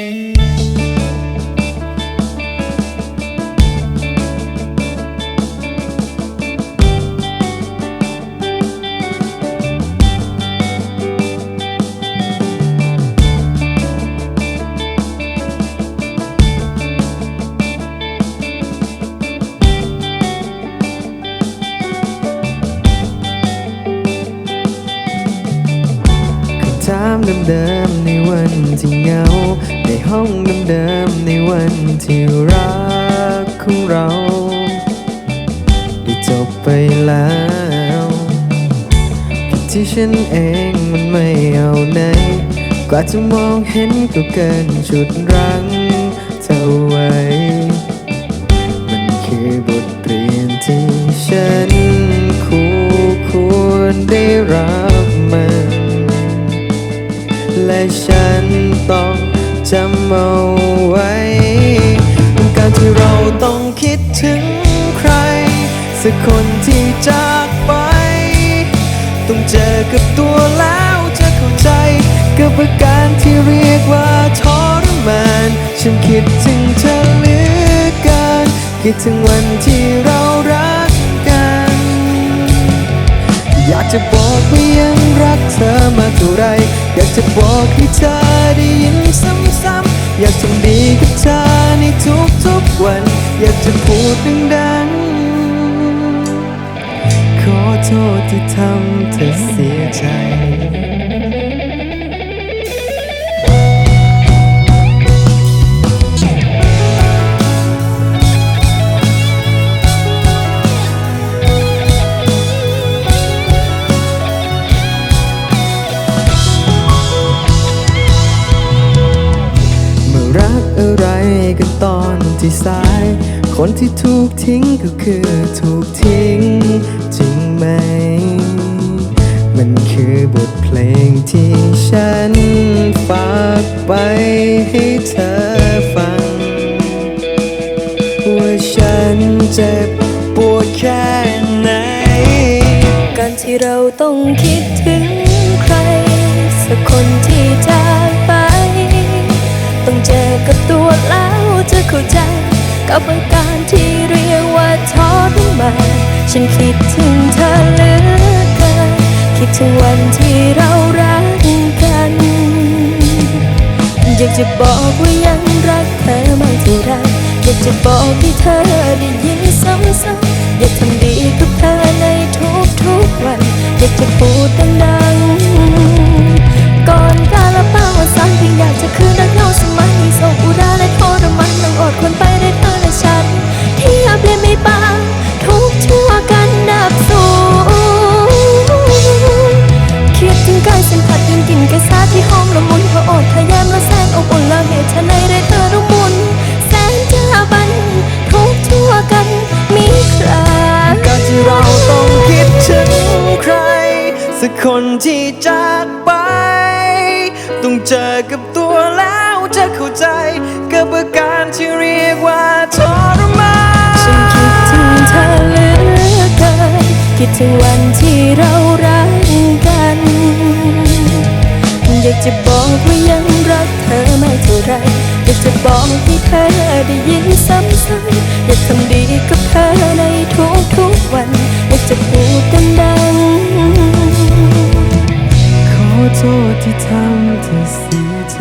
คำถามเดิมๆในวันที่เหงา ห้องเดิมๆในวันที่รักของเราได้จบไปแล้วผิดที่ฉันเองมันไม่เอาไหน กว่าจะมองเห็นก็เกินจุดรั้งเธอไว้ มันคือบทเรียนที่ฉันคู่ควรได้รับมันและฉัน คิดถึงใคร สักคนที่จากไป ต้องเจอกับตัวแล้วจะเข้าใจ กับอาการที่เรียกว่าทรมาน ฉันคิดถึงเธอเหลือเกินคิดถึงวันที่เรารักกัน อยากจะบอกว่ายังรักเธอมาเท่าไร อยากจะบอกให้เธอ อยากจะพูดดังๆ ขอโทษที่ทำเธอเสียใจ กันตอนที่สาย คนที่ถูกทิ้งก็คือถูกทิ้ง จริงไหม มันคือบทเพลงที่ฉันฝากไปให้เธอฟัง ว่าฉันเจ็บปวดแค่ไหน การที่เราต้องคิดถึงาใจ กับอาการที่เรียกว่าทรมาฉันคิดถึงเธอเหลือเกินคิดถึงวันที่เรารักกัน อยากจะบอกว่ายังรักเธอมากเท่าไรอยากจะบอกให้เธอได้ยินซ้ำๆอยากทำดี สักคนที่จากไป ต้องเจอกับตัวแล้วจะเข้าใจ กับอาการที่เรียกว่าทรมานฉันคิดถึงเธอเหลือเกินคิดถึงวันที่เรารักกัน อยากจะบอกว่ายังรักเธอไม่เท่าไรอยากจะบอกให้เธอได้ยินซ้ำๆอยากทำดีกับ โทษที่ทำเธอเสียใจ